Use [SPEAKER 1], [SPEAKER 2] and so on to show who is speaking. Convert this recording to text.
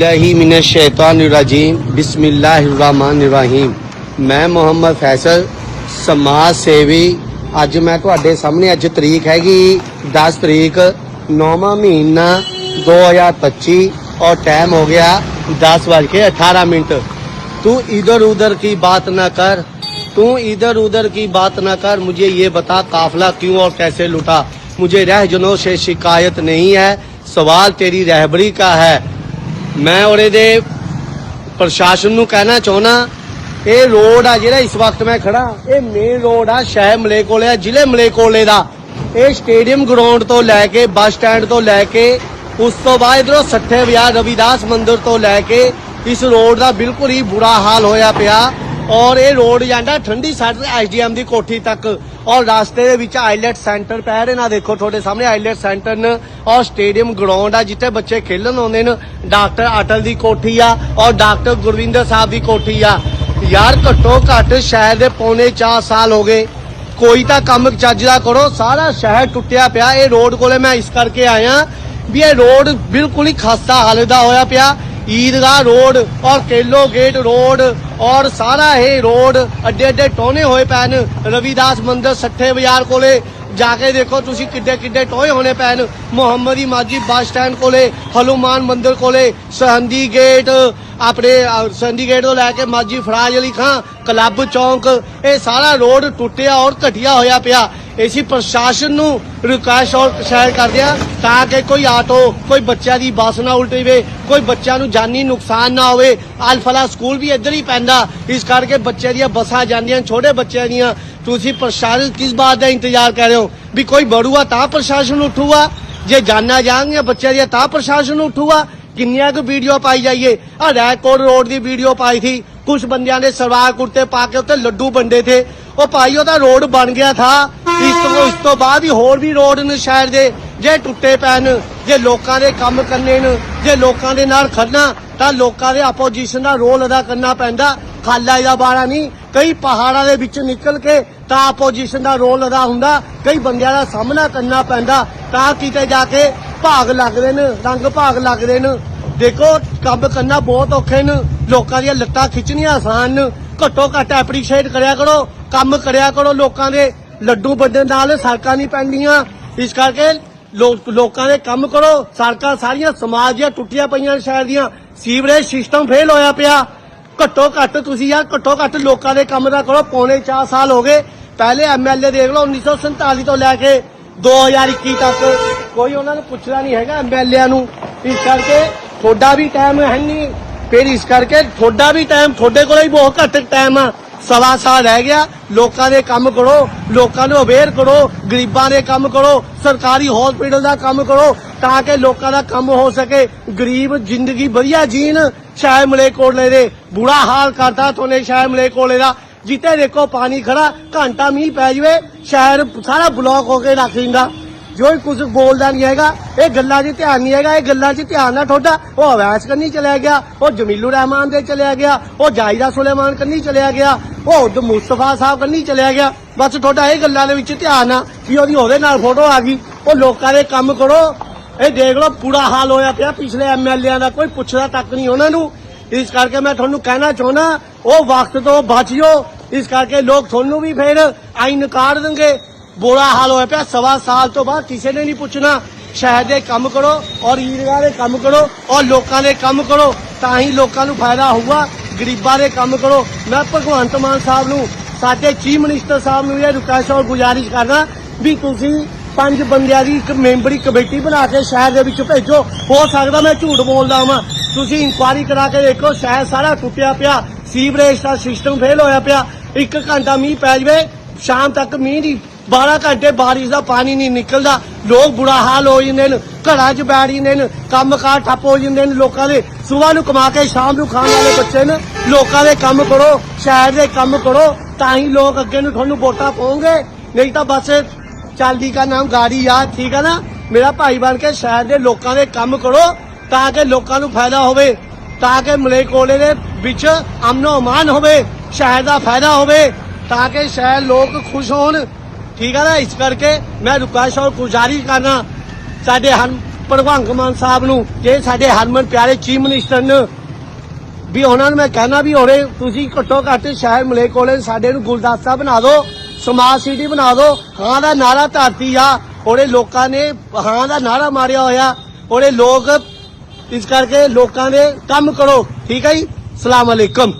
[SPEAKER 1] ਹੀ ਮਿਨ ਸ਼ੈਤਾਨਿਰਜੀਮ ਬਿਸਮਿਲ੍ਲਾਹਿਰਰਹਿਮਾਨਿਰਰਹੀਮ ਮੈਂ ਮੁਹੰਮਦ ਫੈਸਲ ਸਮਾਜ ਸੇਵੀ ਅੱਜ ਮੈਂ ਤੁਹਾਡੇ ਸਾਹਮਣੇ ਅੱਜ ਤਰੀਕ ਹੈਗੀ 10 ਤਰੀਕ 9ਵਾਂ ਮਹੀਨਾ 2025 और टाइम हो गया 10 बज के 18 मिनट तू इधर उधर की बात ना कर तू इधर उधर की बात ना कर मुझे ये बता काफला क्यों और कैसे लुटा मुझे रहजनों से शिकायत नहीं है सवाल तेरी रहबरी का है ਮੈਂ ਉਹਦੇ ਦੇ ਪ੍ਰਸ਼ਾਸਨ ਨੂੰ ਕਹਿਣਾ ਚਾਹੁੰਦਾ, ਇਹ ਰੋਡ ਆ ਜਿਹੜਾ ਇਸ ਵਕਤ ਮੈਂ ਖੜਾ ਇਹ ਮੇਨ ਰੋਡ ਆ ਸ਼ਹਿਰ ਮਲੇਕੋਲੇ ਆ ਜ਼ਿਲ੍ਹੇ ਮਲੇਕੋਲੇ ਦਾ। ਇਹ ਸਟੇਡੀਅਮ ਗਰਾਊਂਡ ਤੋਂ ਲੈ ਕੇ ਬੱਸ ਸਟੈਂਡ ਤੋਂ ਲੈ ਕੇ, ਉਸ ਤੋਂ ਬਾਅਦ ਇਧਰੋਂ ਸੱਠੇ ਵਿਆਹ ਰਵਿਦਾਸ ਮੰਦਿਰ ਤੋਂ ਲੈ ਕੇ, ਇਸ ਰੋਡ ਦਾ ਬਿਲਕੁਲ ਹੀ ਬੁਰਾ ਹਾਲ ਹੋਇਆ ਪਿਆ। ਔਰ ਇਹ ਰੋਡ ਜਾਂਦਾ ਠੰਡੀ ਸਾਈਡ ਐਸਡੀਐਮ ਦੀ ਕੋਠੀ ਤੱਕ। ਔਰ ਰਸਤੇ ਦੇ ਵਿੱਚ ਆਈਲੈਟ ਸੈਂਟਰ ਪੈ ਰਹੇ ਨਾ। ਦੇਖੋ ਤੁਹਾਡੇ ਸਾਹਮਣੇ ਆਈਲੈਟ ਸੈਂਟਰ ਨੇ। ਔਰ ਸਟੇਡੀਅਮ ਗਰਾਊਂਡ ਆ ਜਿੱਥੇ ਬੱਚੇ ਖੇਲਣ ਆਉਂਦੇ ਨੇ। ਡਾਕਟਰ ਅਟਲ ਦੀ ਕੋਠੀ ਆ ਔਰ ਡਾਕਟਰ ਗੁਰਵਿੰਦਰ ਸਾਹਿਬ ਦੀ ਕੋਠੀ ਆ। ਯਾਰ ਘੱਟੋ ਘੱਟ ਸ਼ਹਿਰ ਦੇ ਪੌਣੇ 4 ਸਾਲ ਹੋ ਗਏ। ਕੋਈ ਤਾਂ ਕੰਮ ਚੱਜ ਦਾ ਕਰੋ। ਸਾਰਾ ਸ਼ਹਿਰ ਟੁੱਟਿਆ ਪਿਆ। ਇਹ ਰੋਡ ਕੋਲੇ ਮੈਂ ਇਸ ਕਰਕੇ ਆਇਆ ਵੀ ਇਹ ਰੋਡ ਬਿਲਕੁਲ ਹੀ ਖਸਤਾ ਹਾਲਤ ਦਾ ਹੋਇਆ ਪਿਆ। ਈਦਗਾਹ ਰੋਡ ਔਰ ਕੇਲੋ ਗੇਟ ਰੋਡ ਔਰ ਸਾਰਾ ਇਹ ਰੋਡ ਅੱਡੇ ਅੱਡੇ ਟੋਨੇ ਹੋਏ ਪਏ ਰਵੀਦਾਸ ਮੰਦਰ ਸੱਠੇ ਬਾਜ਼ਾਰ ਕੋਲੇ। ਜਾ ਕੇ ਦੇਖੋ ਤੁਸੀਂ ਕਿੱਡੇ ਕਿੱਡੇ ਟੋਏ ਹੋਣੇ ਪਏ ਨੇ ਮੁਹੰਮਦੀ ਮਾਜੀ ਬੱਸ ਸਟੈਂਡ ਕੋਲੇ ਹਨੂਮਾਨ ਮੰਦਿਰ ਕੋਲੇ ਸਰਹੰਦੀ ਗੇਟ ਆਪਣੇ ਅਹ, ਸਰਹੰਦੀ ਗੇਟ ਤੋਂ ਲੈ ਕੇ ਮਾਜੀ ਫਰਾਜ ਅਲੀ ਖਾਂ ਕਲੱਬ ਚੌਂਕ ਇਹ ਸਾਰਾ ਰੋਡ ਟੁੱਟਿਆ ਔਰ ਘਟਿਆ ਹੋਇਆ ਪਿਆ। ਅਸੀਂ ਪ੍ਰਸ਼ਾਸਨ ਨੂੰ ਰਿਕੁਐਸਟ ਔਰ ਸ਼ਾਇਰ ਕਰਦੇ ਆ ਤਾਂ ਕਿ ਕੋਈ ਆਟੋ, ਕੋਈ ਬੱਚਿਆਂ ਦੀ ਬੱਸ ਨਾ ਉਲਟੇਵੇ ਕੋਈ ਬੱਚਿਆਂ ਨੂੰ ਜਾਨੀ ਨੁਕਸਾਨ ਨਾ ਹੋਵੇ। ਅਲਫਲਾ ਸਕੂਲ ਵੀ ਇੱਧਰ ਹੀ ਪੈਂਦਾ। ਇਸ ਕਰਕੇ ਬੱਚਿਆਂ ਦੀਆਂ ਬੱਸਾਂ ਜਾਂਦੀਆਂ, ਛੋਟੇ ਬੱਚਿਆਂ ਦੀਆਂ। ਤੁਸੀਂ ਪ੍ਰਸ਼ਾਸਨ ਕਿਸ ਬਾਤ ਦਾ ਇੰਤਜ਼ਾਰ ਕਰ ਰਹੇ ਹੋ? ਵੀ ਕੋਈ ਬੜੂਆ ਤਾਂ ਪ੍ਰਸ਼ਾਸਨ ਉੱਠੂਗਾ ਜੇ ਜਾਨਾਂ ਜਾਣਗੀਆਂ ਬੱਚਿਆਂ ਦੀਆਂ ਤਾਂ ਪ੍ਰਸ਼ਾਸਨ ਉੱਠੂਗਾ ਕਿੰਨੀਆਂ ਕੁ ਵੀਡੀਓ ਪਾਈ ਜਾਈਏ? ਆ ਰੈਕੋਰਡ ਰੋਡ ਦੀ ਵੀਡੀਓ ਪਾਈ ਸੀ। ਕੁਝ ਬੰਦਿਆਂ ਨੇ ਸਲਵਾਰ ਕੁੜਤੇ ਪਾ ਕੇ ਉੱਤੇ ਲੱਡੂ ਵੰਡੇ ਥੇ। ਉਹ ਭਾਈ, ਉਹਦਾ ਰੋਡ ਬਣ ਗਿਆ ਥਾ। ਇਸ ਤੋਂ ਇਸ ਤੋਂ ਬਾਅਦ ਹੀ ਹੋਰ ਵੀ ਰੋਡ ਨੇ ਸ਼ਹਿਰ ਦੇ ਜੇ ਟੁੱਟੇ ਪੈਣ, ਜੇ ਲੋਕਾਂ ਦੇ ਕੰਮ ਕਰਨੇ ਨੇ, ਜੇ ਲੋਕਾਂ ਦੇ ਨਾਲ ਖੜਨਾ, ਤਾਂ ਲੋਕਾਂ ਦੇ ਆਪੋਜੀਸ਼ਨ ਦਾ ਰੋਲ ਅਦਾ ਕਰਨਾ ਪੈਂਦਾ। ਖਾਲਾ ਦਾ ਬਾੜਾ ਨਹੀਂ। ਕਈ ਪਹਾੜਾਂ ਦੇ ਵਿੱਚ ਨਿਕਲ ਕੇ ਤਾਂ ਆਪੋਜੀਸ਼ਨ ਦਾ ਰੋਲ ਅਦਾ ਹੁੰਦਾ। ਕਈ ਬੰਦਿਆਂ ਦਾ ਸਾਹਮਣਾ ਕਰਨਾ ਪੈਂਦਾ। ਤਾਂ ਕਿਤੇ ਜਾ ਕੇ ਭਾਗ ਲੱਗਦੇ ਨੇ, ਰੰਗ ਭਾਗ ਲੱਗਦੇ ਨੇ। ਦੇਖੋ, ਕੰਮ ਕਰਨਾ ਬਹੁਤ ਔਖੇ ਨੇ। ਲੋਕਾਂ ਦੀਆਂ ਲੱਤਾਂ ਖਿੱਚਣੀਆਂ ਆਸਾਨ ਨੇ। ਘੱਟੋ ਘੱਟ ਐਪਰੀਸ਼ੀਏਟ ਕਰਿਆ ਕਰੋ। ਕੰਮ ਕਰਿਆ ਕਰੋ ਲੋਕਾਂ ਦੇ। ਲੱਡੂ ਵੱਡਣ ਨਾਲ ਸੜਕਾਂ ਨਹੀਂ ਪੈਂਦੀਆਂ। ਇਸ ਕਰਕੇ ਲੋਕਾਂ ਦੇ ਕੰਮ ਕਰੋ। ਸੜਕਾਂ ਸਾਰੀਆਂ ਸਮਾਜ ਦੀਆਂ ਟੁੱਟੀਆਂ ਪਈਆਂ ਸ਼ਹਿਰ ਦੀਆਂ। ਸੀਵਰੇਜ ਸਿਸਟਮ ਫੇਲ ਹੋਇਆ ਪਿਆ। ਘੱਟੋ ਘੱਟ ਤੁਸੀਂ ਯਾਰ ਘੱਟੋ ਘੱਟ ਲੋਕਾਂ ਦੇ ਕੰਮ ਦਾ ਕਰੋ। ਪੌਣੇ 4 ਸਾਲ ਹੋ ਗਏ। ਪਹਿਲੇ ਐਮਐਲਏ ਦੇਖ ਲਓ 1947 ਤੋਂ ਲੈ ਕੇ 2021 ਤੱਕ। ਕੋਈ ਉਹਨਾਂ ਨੂੰ ਪੁੱਛਦਾ ਨਹੀਂ ਹੈਗਾ ਐਮਐਲਏ ਨੂੰ। ਇਸ ਕਰਕੇ ਤੁਹਾਡਾ ਵੀ ਟਾਈਮ ਹੈ ਨਹੀਂ। ਫਿਰ ਇਸ ਕਰਕੇ ਤੁਹਾਡਾ ਵੀ ਟਾਈਮ ਤੁਹਾਡੇ ਕੋਲ ਹੀ ਬਹੁਤ ਘੱਟ ਟਾਈਮ ਆ। ਸਵਾ ਸਾਲ ਰਹਿ ਗਿਆ, ਲੋਕਾਂ ਦੇ ਕੰਮ ਕਰੋ, ਲੋਕਾਂ ਨੂੰ ਅਵੇਅਰ ਕਰੋ, ਗਰੀਬਾਂ ਦੇ ਕੰਮ ਕਰੋ, ਸਰਕਾਰੀ ਹਸਪੀਟਲ ਦਾ ਕੰਮ ਕਰੋ, ਤਾਂ ਕਿ ਲੋਕਾਂ ਦਾ ਕੰਮ ਹੋ ਸਕੇ। ਗਰੀਬ ਜ਼ਿੰਦਗੀ ਵਧੀਆ ਜੀਣ ਸ਼ਾਇਦ ਮਲੇਕੋਟਲੇ ਦੇ। ਬੁਰਾ ਹਾਲ ਕਰਤਾ ਤੁਹਾਨੇ ਸ਼ਾਇਦ ਮਲੇਕੋਟਲੇ ਦਾ। ਜਿੱਤੇ ਦੇਖੋ ਪਾਣੀ ਖੜਾ, ਘੰਟਾ ਮੀਂਹ ਪੈ ਜਵੇ, ਸ਼ਹਿਰ ਸਾਰਾ ਬਲੌਕ ਹੋ ਕੇ ਰੱਖ ਦਿੰਦਾ। ਜੋ ਹੀ ਕੁਝ ਬੋਲਦਾ ਨਹੀਂ ਹੈਗਾ, ਇਹ ਗੱਲਾਂ 'ਚ ਧਿਆਨ ਨਹੀਂ ਹੈਗਾ, ਇਹ ਗੱਲਾਂ 'ਚ ਧਿਆਨ ਨਾ ਤੁਹਾਡਾ ਉਹ ਅਵੈਸ ਕੰਨੀ ਚਲਿਆ ਗਿਆ, ਉਹ ਜਮੀਲੂ ਰਹਿਮਾਨ ਦੇ ਚਲਿਆ ਗਿਆ, ਉਹ ਜਾਇਦਾ ਸੁਲੇਮਾਨ ਕੰਨੀ ਚਲਿਆ ਗਿਆ। ਉਹ ਉਦ ਮੁਸਤਫਾ ਸਾਹਿਬ ਕੰਨੀ ਚਲਿਆ ਗਿਆ। ਬਸ ਤੁਹਾਡਾ ਇਹ ਗੱਲਾਂ ਦੇ ਵਿੱਚ ਧਿਆਨ ਆ ਵੀ ਉਹਦੀ ਉਹਦੇ ਨਾਲ ਫੋਟੋ ਆ ਗਈ। ਉਹ ਲੋਕਾਂ ਦੇ ਕੰਮ ਕਰੋ। ਇਹ ਦੇਖ ਲਓ, ਪੂਰਾ ਹਾਲ ਹੋਇਆ ਪਿਆ। ਪਿਛਲੇ ਐਮਐਲਏਆਂ ਦਾ ਕੋਈ ਪੁੱਛਦਾ ਤੱਕ ਨਹੀਂ ਉਹਨਾਂ ਨੂੰ। ਇਸ ਕਰਕੇ ਮੈਂ ਤੁਹਾਨੂੰ ਕਹਿਣਾ ਚਾਹੁੰਦਾ, ਉਹ ਵਕਤ ਤੋਂ ਬਚਿਓ ਇਸ ਕਰਕੇ ਲੋਕ ਤੁਹਾਨੂੰ ਵੀ ਫੇਰ ਆਈ ਨਕਾਰ ਦੇਣਗੇ। ਬੁਰਾ ਹਾਲ ਹੋਇਆ ਪਿਆ। ਸਵਾ ਸਾਲ ਤੋਂ ਬਾਅਦ ਕਿਸੇ ਨੇ ਨਹੀਂ ਪੁੱਛਣਾ। ਸ਼ਹਿਰ ਦੇ ਕੰਮ ਕਰੋ ਔਰ ਈਦਗਾਹ ਦੇ ਕੰਮ ਕਰੋ ਔਰ ਲੋਕਾਂ ਦੇ ਕੰਮ ਕਰੋ। ਤਾਂ ਹੀ ਲੋਕਾਂ ਨੂੰ ਫਾਇਦਾ ਹੋਊਗਾ। ਗਰੀਬਾਂ ਦੇ ਕੰਮ ਕਰੋ। ਮੈਂ ਭਗਵੰਤ ਮਾਨ ਸਾਹਿਬ ਨੂੰ, ਸਾਡੇ ਚੀਫ ਮਿਨਿਸਟਰ ਸਾਹਿਬ ਨੂੰ ਇਹ ਰਿਕੁਐਸਟ ਔਰ ਗੁਜ਼ਾਰਿਸ਼ ਕਰਦਾ ਵੀ ਤੁਸੀਂ ਪੰਜ ਬੰਦਿਆਂ ਦੀ ਇੱਕ ਮੈਂਬਰੀ ਕਮੇਟੀ ਬਣਾ ਕੇ ਸ਼ਹਿਰ ਦੇ ਵਿੱਚ ਭੇਜੋ। ਹੋ ਸਕਦਾ ਮੈਂ ਝੂਠ ਬੋਲਦਾ ਹਾਂ ਤੁਸੀਂ ਇਨਕੁਆਰੀ ਕਰਾ ਕੇ ਦੇਖੋ, ਸ਼ਹਿਰ ਸਾਰਾ ਟੁੱਟਿਆ ਪਿਆ, ਸੀਵਰੇਜ ਦਾ ਸਿਸਟਮ ਫੇਲ ਹੋਇਆ ਪਿਆ। ਇੱਕ ਘੰਟਾ ਮੀਂਹ ਪੈ ਜਵੇ, ਸ਼ਾਮ ਤੱਕ ਮੀਂਹ ਦੀ 12 ਘੰਟੇ ਬਾਰਿਸ਼ ਦਾ ਪਾਣੀ ਨਹੀਂ ਨਿਕਲਦਾ। ਲੋਕ ਬੁਰਾ ਹਾਲ ਹੋ ਜਾਂਦੇ ਨੇ, ਘਰਾਂ 'ਚ ਬੈਠ ਜਾਂਦੇ ਨੇ, ਕੰਮਕਾਰ ਠੱਪ ਹੋ ਜਾਂਦੇ ਨੇ ਲੋਕਾਂ ਦੇ। ਸਵੇਰ ਨੂੰ ਕਮਾ ਕੇ ਸ਼ਾਮ ਨੂੰ ਖਾਣ ਵਾਲੇ ਬੱਚੇ ਨੇ, ਲੋਕਾਂ ਦੇ ਕੰਮ ਕਰੋ, ਸ਼ਹਿਰ ਦੇ ਕੰਮ ਕਰੋ, ਤਾਂ ਹੀ ਲੋਕ ਅੱਗੇ ਨੂੰ ਤੁਹਾਨੂੰ ਵੋਟਾਂ ਪਾਉਣਗੇ। ਨਹੀਂ ਤਾਂ ਬਸ ਚਾਲੀ ਦਾ ਨਾਮ ਗਾੜੀ ਆ, ਠੀਕ ਆ ਨਾ? ਮੇਰਾ ਭਾਈ ਬਣ ਕੇ ਸ਼ਹਿਰ ਦੇ ਲੋਕਾਂ ਦੇ ਕੰਮ ਕਰੋ, ਤਾਂ ਕਿ ਲੋਕਾਂ ਨੂੰ ਫਾਇਦਾ ਹੋਵੇ, ਤਾਂ ਕਿ ਮਲੇਕੋਲੇ ਦੇ ਵਿੱਚ ਅਮਨੋ ਅਮਾਨ ਹੋਵੇ, ਸ਼ਹਿਰ ਦਾ ਫਾਇਦਾ ਹੋਵੇ, ਤਾਂ ਕਿ ਸ਼ਹਿਰ ਲੋਕ ਖੁਸ਼ ਹੋਣ। ਠੀਕ ਹੈ ਨਾ? ਇਸ ਕਰਕੇ ਮੈਂ ਰਿਕੁਐਸਟ ਔਰ ਗੁਜ਼ਾਰਿਸ਼ ਕਰਨਾ। ਸਾਡੇ ਹਨ, ਭਗਵੰਤ ਮਾਨ ਸਾਹਿਬ ਨੂੰ, ਜੇ ਸਾਡੇ ਹਰਮਨ ਪਿਆਰੇ ਚੀਫ ਮਿਨਿਸਟਰ ਨੇ ਵੀ ਉਹਨਾਂ ਨੂੰ ਮੈਂ ਕਹਿਣਾ ਵੀ ਹੋਰੇ ਤੁਸੀਂ ਘੱਟੋ ਘੱਟ ਸ਼ਹਿਰ ਮਲੇ ਕੋਲੇ ਸਾਡੇ ਨੂੰ ਗੁਲਦਸਤਾ ਬਣਾ ਦਿਓ ਸਮਾਰਟ ਸਿਟੀ ਬਣਾ ਦਿਓ। ਹਾਂ ਦਾ ਨਾਰਾ ਧਰਤੀ ਆ ਉਹਦੇ ਲੋਕਾਂ ਨੇ ਹਾਂ ਦਾ ਨਾਰਾ ਮਾਰਿਆ ਹੋਇਆ। ਉਹਦੇ ਲੋਕ ਇਸ ਕਰਕੇ ਲੋਕਾਂ ਦੇ ਕੰਮ ਕਰੋ। ਠੀਕ ਹੈ ਜੀ? ਸਲਾਮ ਅਲੈਕਮ।